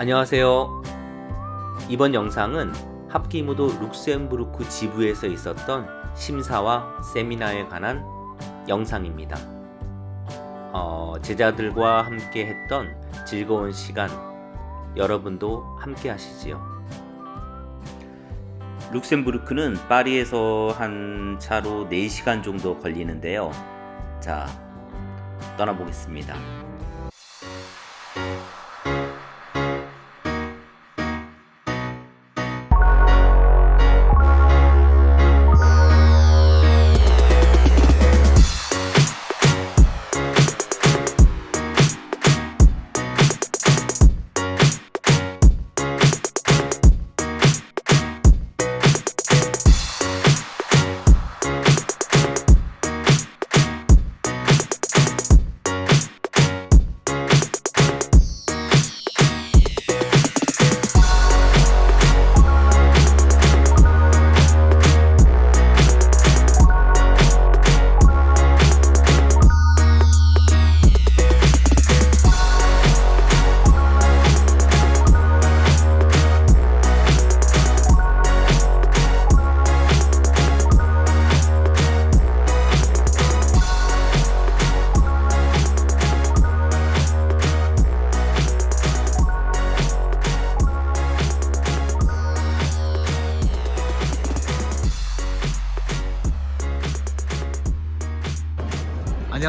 안녕하세요. 이번 영상은 합기무도 룩셈부르크 지부에서 있었던 심사와 세미나에 관한 영상입니다. 어, 제자들과 함께 했던 즐거운 시간 여러분도 함께 하시지요. 룩셈부르크는 파리에서 한 차로 4시간 정도 걸리는데요. 자, 떠나보겠습니다.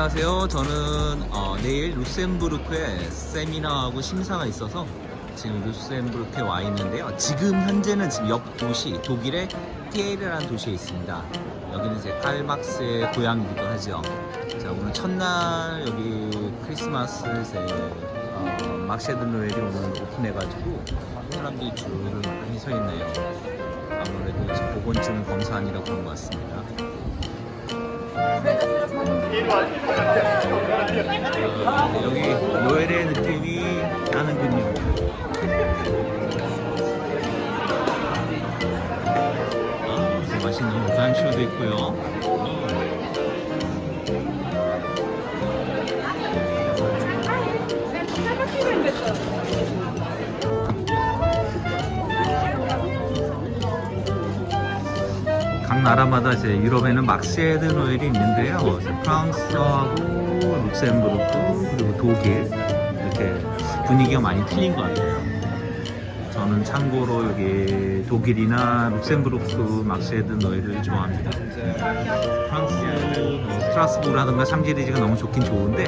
안녕하세요. 저는 어, 내일 루셈부르크에 세미나하고 심사가 있어서 지금 루셈부르크에 와 있는데요. 지금 현재는 지금 옆 도시 독일의 티에르라는 도시에 있습니다. 여기는 이제 칼막스의 고향이기도 하죠. 자 오늘 첫날 여기 크리스마스 이제 어, 막셰드 노엘이 오늘 오픈해가지고 사람들이 줄을 많이 서 있네요. 아무래도 이제 보건증 검사하느라 그런 것 같습니다. 어, 여기 노엘의 느낌이 나는군요. 아, 맛있는 우산쇼도 있고요. 나라마다 이제 유럽에는 막시에드 노엘이 있는데요. 프랑스하고 룩셈부르크 그리고 독일 이렇게 분위기가 많이 틀린 것 같아요. 저는 참고로 여기 독일이나 룩셈부르크 막시에드 노엘을 좋아합니다. 프랑스 뭐 스트라스부르라든가 샹젤리제가 너무 좋긴 좋은데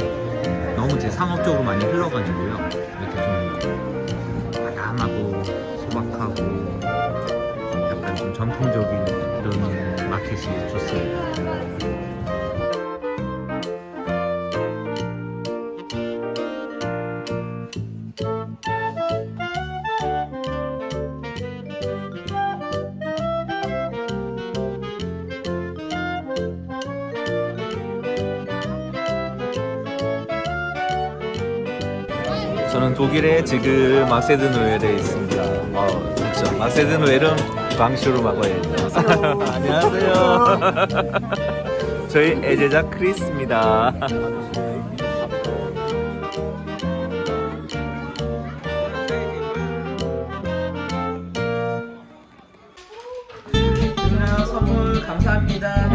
너무 제 상업적으로 많이 흘러가지고요. 이렇게 좀 바람하고 소박하고 마켓이 좋습니다. 저는 독일의 지금 마세드 노엘에 있습니다. 어, 그렇죠. 마세드 노엘은 방슈로 막아야죠. 안녕하세요. 저희 애제자 크리스입니다. 누나 선물 감사합니다.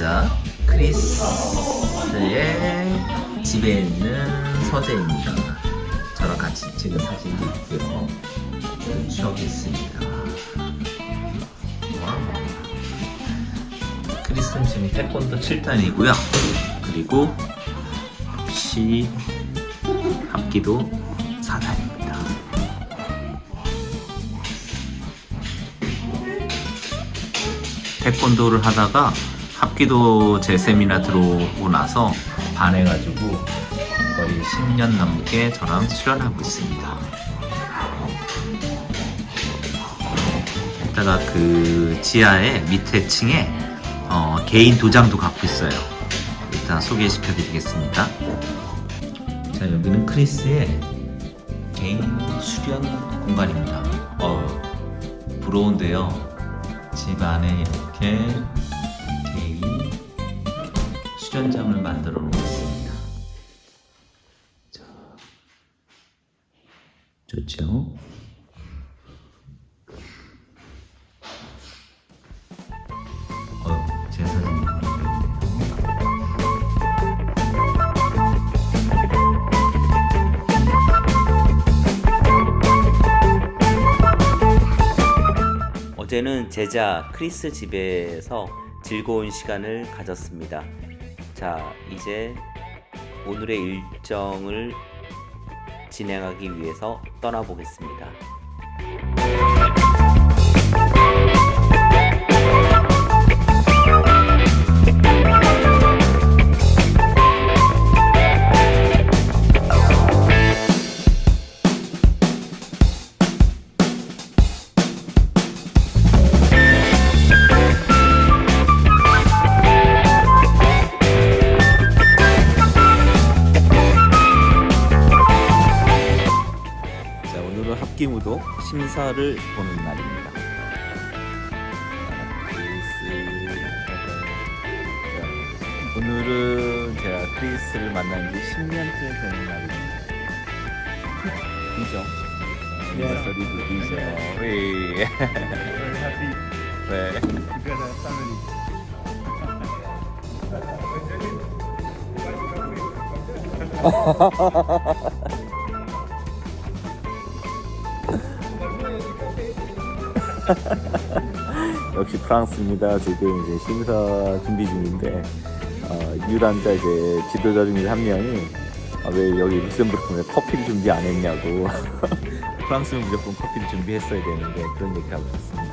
제자 크리스의 집에 있는 서재입니다. 저랑 같이 찍은 사진도 있고요. 추억이 있습니다. 와우. 크리스는 지금 태권도 7단이고요. 그리고 역시 합기도 4단입니다. 태권도를 하다가 합기도 제 세미나 들어오고 나서 반해가지고 거의 10년 넘게 저랑 수련하고 있습니다. 게다가 그 지하에 밑에 층에 어, 개인 도장도 갖고 있어요. 자, 소개시켜 드리겠습니다. 자, 여기는 크리스의 개인 수련 공간입니다. 어, 부러운데요. 집 안에 이렇게 수련장을 만들어 놓았습니다. 자, 좋죠? 어. 어제는 제자 크리스 집에서 즐거운 시간을 가졌습니다. 자, 이제 오늘의 일정을 진행하기 위해서 떠나보겠습니다. 심사를 보는 날입니다. 오늘은 제가 크리스를 만난 지 10년째 되는 날입니다. 그죠? Yeah. 소리도 그죠? 예. Happy 네. family. 역시 프랑스입니다. 지금 이제 심사 준비 중인데 어, 유단자 이제 지도자 중에 한 명이 아, 왜 여기 룩셈부르크에 커피를 준비 안 했냐고 프랑스는 무조건 커피를 준비했어야 되는데 그런 얘기 하고 있습니다.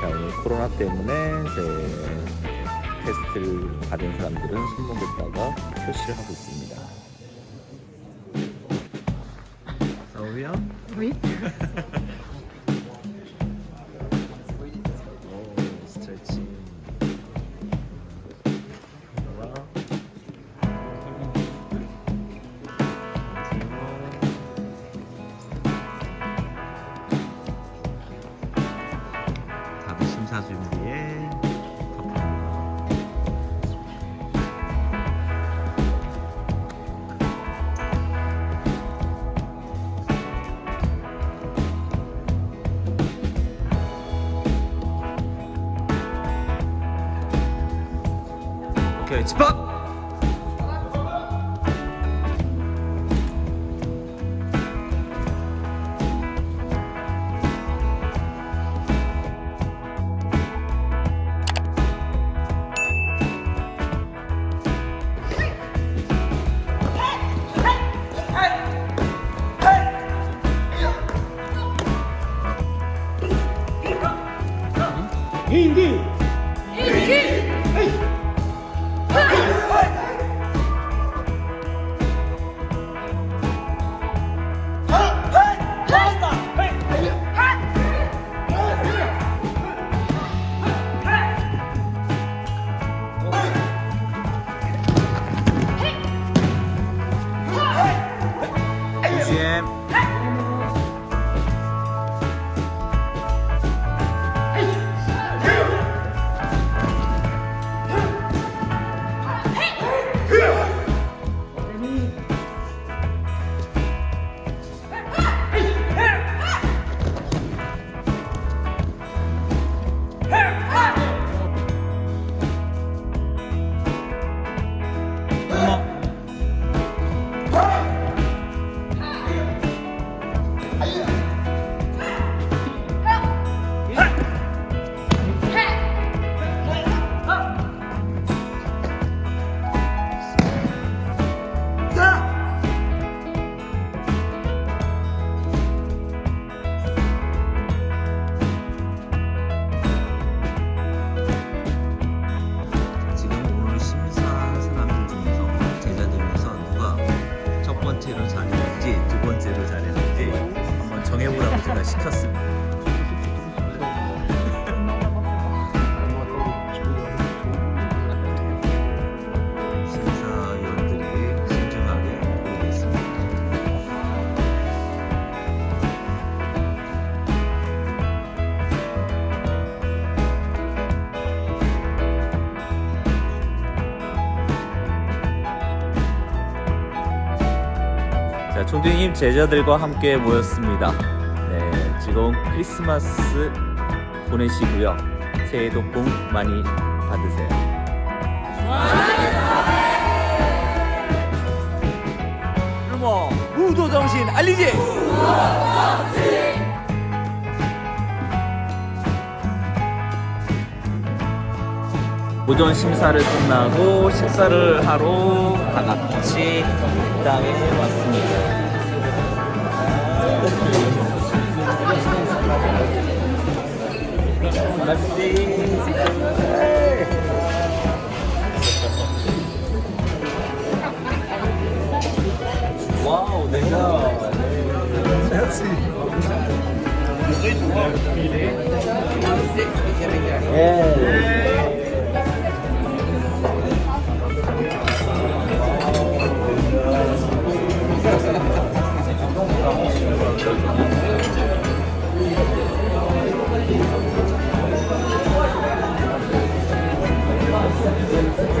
자 오늘 코로나 때문에 제 테스트를 받은 사람들은 손목에다가 표시를 하고 있습니다. 서우야? Oui. 오 제자들과 함께 모였습니다. 네, 즐거운 크리스마스 보내시고요. 새해도 복 많이 받으세요. 뭐 무도 정신 알리지? 오전 심사를 끝나고 식사를 하러 다 같이 식당에 왔습니다. 와우, 내가 One, 先生。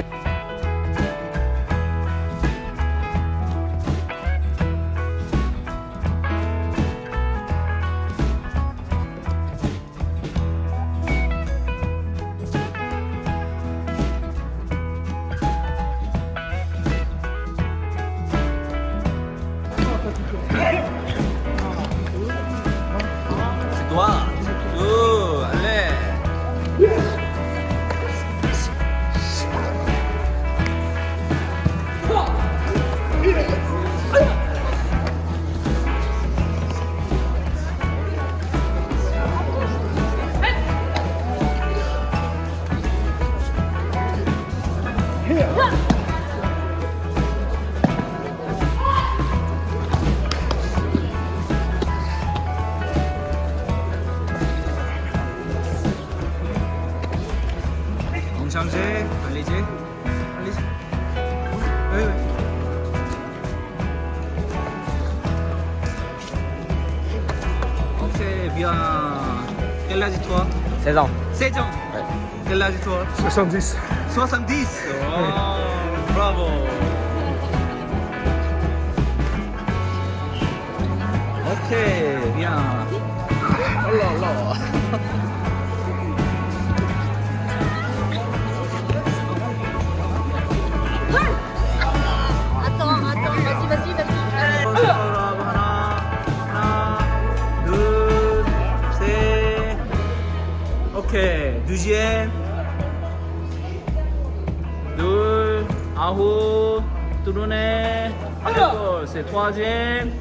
70. 70 oh, Bravo Ok, bien. Oh là là. Attends, attends, vas-y, vas-y, vas-y. Oh ok, deuxième. 아홉 뚜루네 여덟 셋 토아젠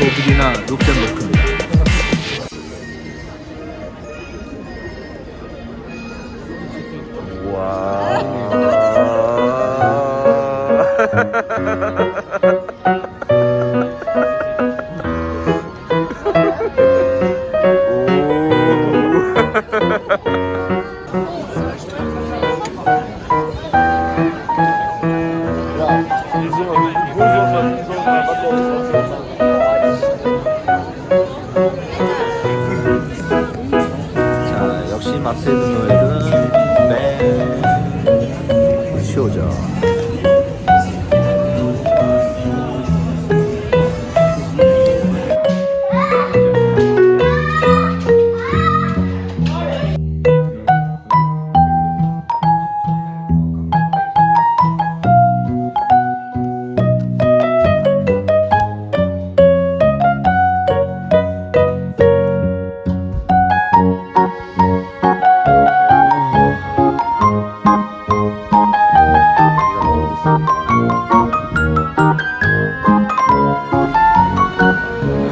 로블이나 록션 로크입니다. 역시 마스의 노엘은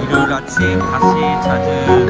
일요일 아침 다시 찾은